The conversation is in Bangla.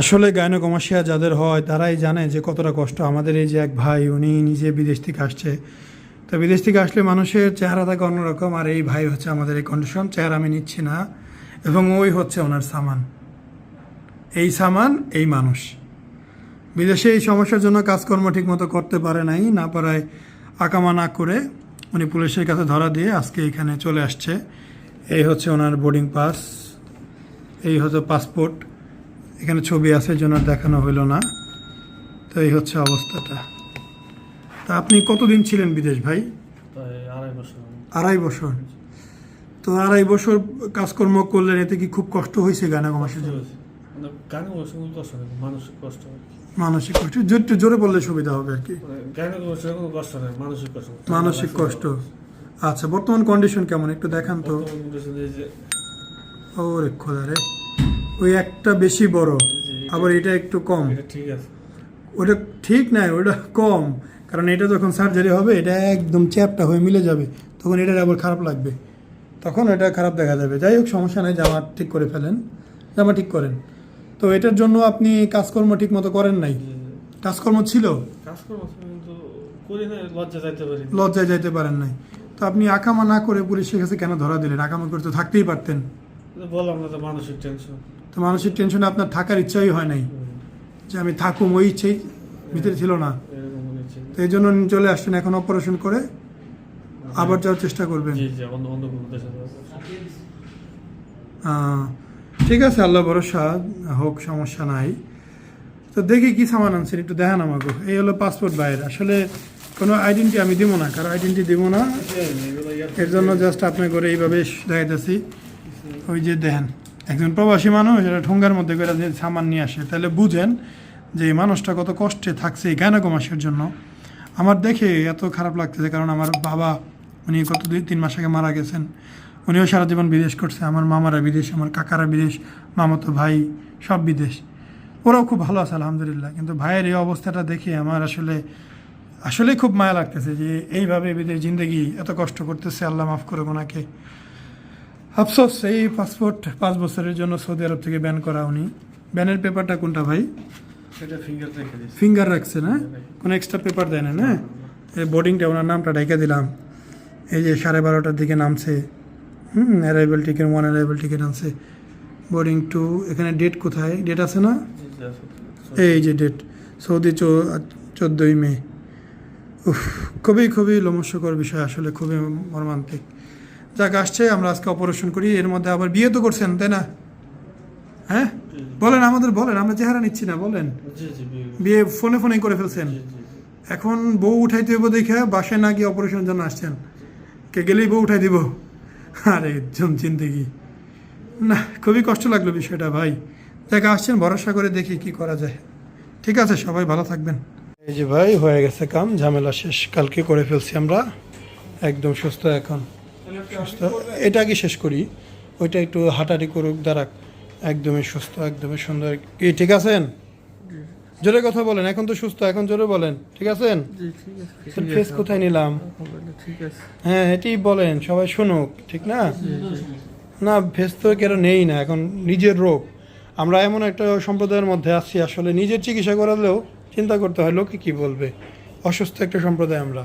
আসলে গায়নকমাসিয়া যাদের হয়, তারাই জানে যে কতটা কষ্ট। আমাদের এই যে এক ভাই, উনি নিজে বিদেশ থেকে আসছে। তো বিদেশ থেকে আসলে মানুষের চেহারা থাকে অন্যরকম, আর এই ভাই হচ্ছে আমাদের এই কন্ডিশন চেহারা আমি নিচ্ছি না। এবং ওই হচ্ছে ওনার সামান। এই সামান, এই মানুষ। বিদেশে এই সমস্যার জন্য কাজকর্ম ঠিকমতো করতে পারে নাই, না পারায় আকামা না করে উনি পুলিশের কাছে ধরা দিয়ে আজকে এখানে চলে আসছে। এই হচ্ছে ওনার বোর্ডিং পাস এই হচ্ছে পাসপোর্ট এখানে ছবি আছে জন্য দেখানো হইল না। তো এই হচ্ছে অবস্থাটা। তা আপনি কতদিন ছিলেন বিদেশ ভাই? আড়াই বছর। আড়াই বছর। তো আড়াই বছর কাজকর্ম করলেন এতে কি খুব কষ্ট হয়েছে গানা কমাসের জন্য? মানে মানসিক কষ্ট একটু জোরে বললে সুবিধা হবে আর কি। মানে মানসিক কষ্ট। আচ্ছা বর্তমান কন্ডিশন কেমন? একটু দেখান তো। ওরে খোদা রে। ওই একটা বেশি বড় আবার এটা একটু কম। এটা ঠিক আছে। ওটা ঠিক নাই ওটা কম কারণ এটা যখন সার্জারি হবে এটা একদম চ্যাপটা হয়ে মিলে যাবে তখন এটার আবার খারাপ লাগবে। তখন এটা খারাপ দেখা যাবে। যাই হোক সমস্যা নেই জামা ঠিক করে ফেলেন জামা ঠিক করেন। তো এটার জন্য আপনি কাজকর্ম ঠিক মতো করেন নাই? কাজকর্ম ছিল। লজ্জায় যাইতে পারেন। নাই। তো আপনি আকামা না করে পুলিশের কাছে কেন ধরা দিলেন? আকামা করে তো থাকতেই পারতেন। বললাম না তো মানসিক টেনশন তো মানসিক টেনশনে আপনার থাকার ইচ্ছাই হয় নাই যে আমি থাকুম ওই ইচ্ছেই ভিতরে ছিল না। তো এই জন্য চলে আসছেন এখন অপারেশন করে আবার যাওয়ার চেষ্টা করবেন। ঠিক আছে আল্লাহ ভরসা হোক সমস্যা নাই। তো দেখি কি সামান আনছেন একটু দেখান আমাকে। এই হলো পাসপোর্ট বাইরে। আসলে কোনো আইডেন্টি আমি দিব না কারও আইডেন্টি দিব না। এর জন্য জাস্ট আপনি করে এইভাবে দেখাইতেছি। ওই যে দেখেন। একজন প্রবাসী মানুষ এটা ঠোঙ্গার মধ্যে করে যে সামান নিয়ে আসে, তাহলে বুঝেন যে এই মানুষটা কত কষ্টে থাকছে এই গায়নাকমাসের জন্য। আমার দেখে এত খারাপ লাগতেছে, কারণ আমার বাবা, উনি কত দুই তিন মাস আগে মারা গেছেন। উনিও সারা জীবন বিদেশ করছে, আমার মামারা বিদেশ, আমার কাকারা বিদেশ, মামাতো ভাই সব বিদেশ। ওরাও খুব ভালো আছে, আলহামদুলিল্লাহ। কিন্তু ভাইয়ের এই অবস্থাটা দেখে আমার আসলে আসলে খুব মায়া লাগতেছে যে এইভাবে বিদেশ জিন্দগি এত কষ্ট করতেছে, আল্লাহ মাফ করে ওনাকে। আফসোস এই পাসপোর্ট পাঁচ বছরের জন্য সৌদি আরব থেকে ব্যান করা উনি। ব্যানের পেপারটা কোনটা ভাই? ফিঙ্গার রাখছে না? কোনো এক্সট্রা পেপার দেয় না না? এই বোর্ডিংটা ওনার নামটা ঢেকে দিলাম। এই যে সাড়ে বারোটার দিকে নামছে হুম arrival ticket one arrival ticket আনছে। বোর্ডিং টু এখানে ডেট কোথায়? ডেট আছে না। এই যে ডেট সৌদি চোদ্দোই মে। উফ খুবই খুবই লোমস্যকর বিষয় আসলে খুবই মর্মান্তিক। যাক আসছে আমরা আজকে অপারেশন করি এর মধ্যে আবার বিয়ে তো করছেন তাই না? হ্যাঁ? বলেন আমাদের বলেন আমরা চেহারা নিচ্ছি না বলেন। জি জি বিয়ে- ফোনে ফোনে করে ফেলছেন। জি জি এখন বউ উঠাইতে হইব দেখে বাসায় না গিয়ে অপারেশনের জন্য আসছেন। কে গেলেই বউ উঠাই দিব। আরে জন জিন্দগি। না খুবই কষ্ট লাগল বিষয়টা ভাই। দেখা আসছেন ভরসা করে দেখি কি করা যায়। ঠিক আছে সবাই ভালো থাকবেন। এই যে ভাই হয়ে গেছে কাম ঝামেলা শেষ। কালকে করে ফেলছি আমরা। একদম সুস্থ এখন। সুস্থ। এটা আগে শেষ করি। ওইটা একটু হাঁটাহাঁটি করুক দাঁড়াক। একদমই সুস্থ একদমই সুন্দর। কি ঠিক আছেন? জোরে কথা বলেন এখন তো সুস্থ এখন জোরে বলেন। ঠিক আছেন? ফেস কোথায় নিলাম? হ্যাঁ এটি বলেন সবাই শুনুক ঠিক না? না ফেস তো কেন নেই না এখন নিজের রোগ। আমরা এমন একটা সম্প্রদায়ের মধ্যে আছি আসলে নিজের চিকিৎসা করালেও চিন্তা করতে হয় লোকে কি বলবে? অসুস্থ একটা সম্প্রদায় আমরা।